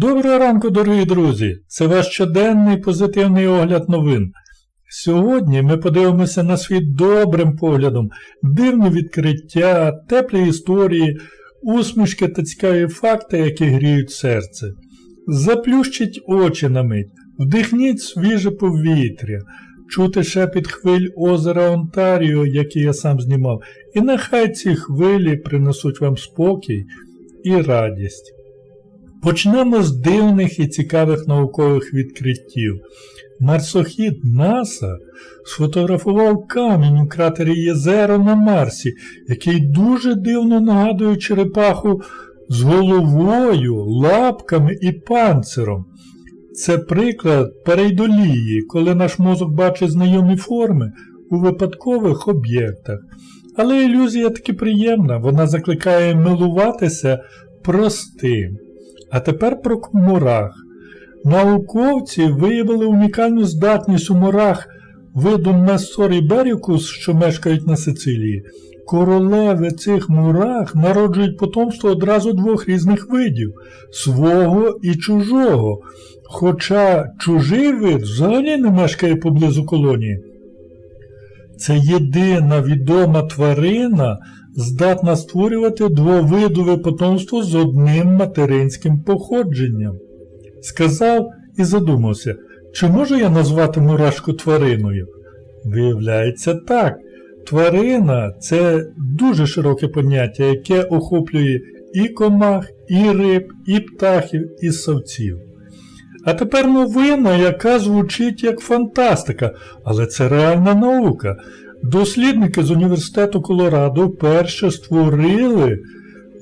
Доброго ранку, дорогі друзі! Це ваш щоденний позитивний огляд новин. Сьогодні ми подивимося на світ добрим поглядом, дивні відкриття, теплі історії, усмішки та цікаві факти, які гріють серце. Заплющіть очі на мить, вдихніть свіже повітря, чути шепіт хвиль озера Онтаріо, які я сам знімав, і нехай ці хвилі принесуть вам спокій і радість. Почнемо з дивних і цікавих наукових відкриттів. Марсохід НАСА сфотографував камінь у кратері Єзеро на Марсі, який дуже дивно нагадує черепаху з головою, лапками і панциром. Це приклад перейдолії, коли наш мозок бачить знайомі форми у випадкових об'єктах. Але ілюзія таки приємна, вона закликає милуватися простим. А тепер про мурах. Науковці виявили унікальну здатність у мурах виду Месорі Берікус, що мешкають на Сицилії. Королеви цих мурах народжують потомство одразу двох різних видів свого і чужого. Хоча чужий вид взагалі не мешкає поблизу колонії. Це єдина відома тварина, здатна створювати двовидове потомство з одним материнським походженням. Сказав і задумався, чи можу я назвати мурашку твариною? Виявляється, так. Тварина це дуже широке поняття, яке охоплює і комах, і риб, і птахів, і совців. А тепер новина, яка звучить як фантастика, але це реальна наука. Дослідники з університету Колорадо вперше створили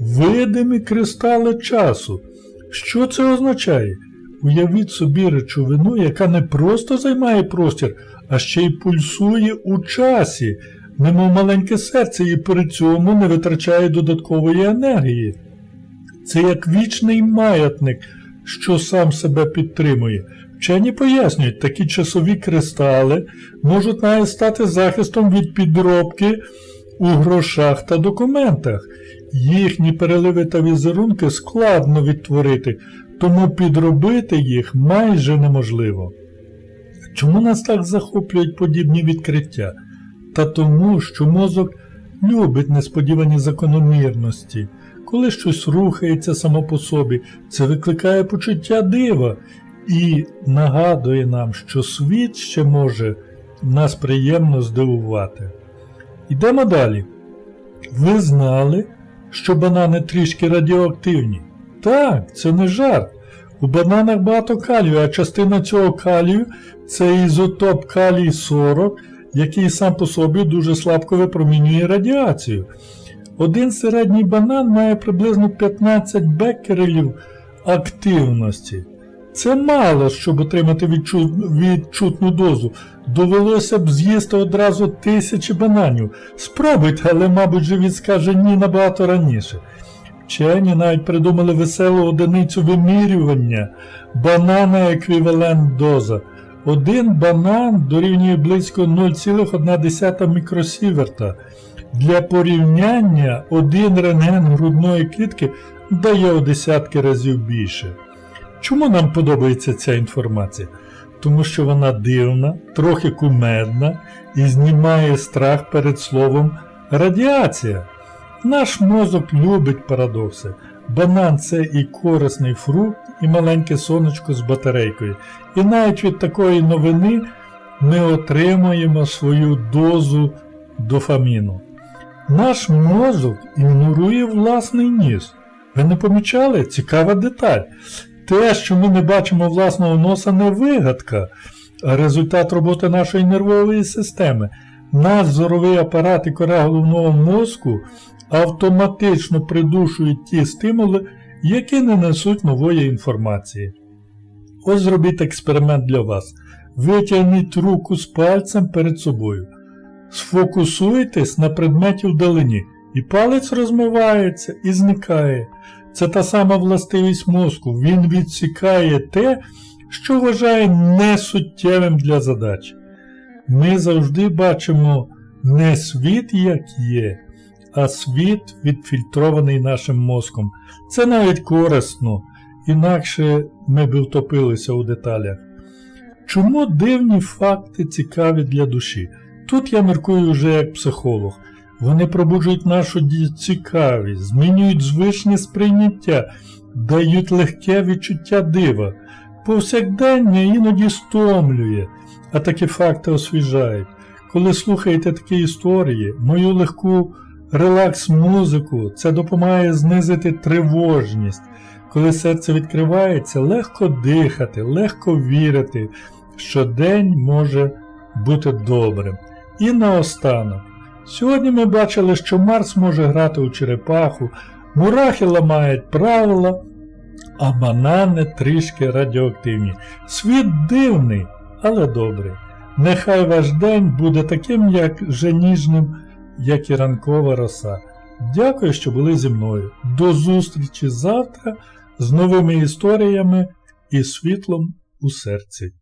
видимі кристали часу. Що це означає? Уявіть собі речовину, яка не просто займає простір, а ще й пульсує у часі, немов маленьке серце і при цьому не витрачає додаткової енергії. Це як вічний маятник, що сам себе підтримує. Вчені пояснюють, такі часові кристали можуть навіть стати захистом від підробки у грошах та документах. Їхні переливи та візерунки складно відтворити, тому підробити їх майже неможливо. Чому нас так захоплюють подібні відкриття? Та тому, що мозок любить несподівані закономірності. Коли щось рухається само по собі, це викликає почуття дива і нагадує нам, що світ ще може нас приємно здивувати. Йдемо далі. Ви знали, що банани трішки радіоактивні? Так, це не жарт. У бананах багато калію, а частина цього калію це ізотоп калій 40, який сам по собі дуже слабко випромінює радіацію. Один середній банан має приблизно 15 бекерелів активності. Це мало, щоб отримати відчу... відчутну дозу. Довелося б з'їсти одразу тисячі бананів. Спробуйте, але, мабуть, живіт скаже ні набагато раніше. Вчені навіть придумали веселу одиницю вимірювання банана еквівалент доза. Один банан дорівнює близько 0,1 мікросіверта. Для порівняння один рентген грудної клітки дає у десятки разів більше. Чому нам подобається ця інформація? Тому що вона дивна, трохи кумедна і знімає страх перед словом радіація. Наш мозок любить парадокси. Банан це і корисний фрукт, і маленьке сонечко з батарейкою. І навіть від такої новини ми отримуємо свою дозу дофаміну. Наш мозок ігнорує власний ніс. Ви не помічали? Цікава деталь. Те, що ми не бачимо власного носа, не вигадка, а результат роботи нашої нервової системи. Наш зоровий апарат і кора головного мозку автоматично придушують ті стимули, які не несуть нової інформації. Ось зробіть експеримент для вас. Витягніть руку з пальцем перед собою. Сфокусуйтесь на предметі вдалині, і палець розмивається і зникає. Це та сама властивість мозку. Він відсікає те, що вважає несуттєвим для задач. Ми завжди бачимо не світ, як є, а світ відфільтрований нашим мозком. Це навіть корисно. інакше ми б втопилися у деталях. Чому дивні факти цікаві для душі? Тут я міркую вже як психолог. Вони пробуджують нашу цікавість, змінюють звичне сприйняття, дають легке відчуття дива. Повсякдення іноді стомлює, а такі факти освіжають. Коли слухаєте такі історії, мою легку релакс-музику, це допомагає знизити тривожність. Коли серце відкривається, легко дихати, легко вірити, що день може бути добрим. І наостанок. Сьогодні ми бачили, що Марс може грати у черепаху, мурахи ламають правила, а банани трішки радіоактивні. Світ дивний, але добрий. Нехай ваш день буде таким, як же ніжним, як і ранкова роса. Дякую, що були зі мною. До зустрічі завтра з новими історіями і світлом у серці.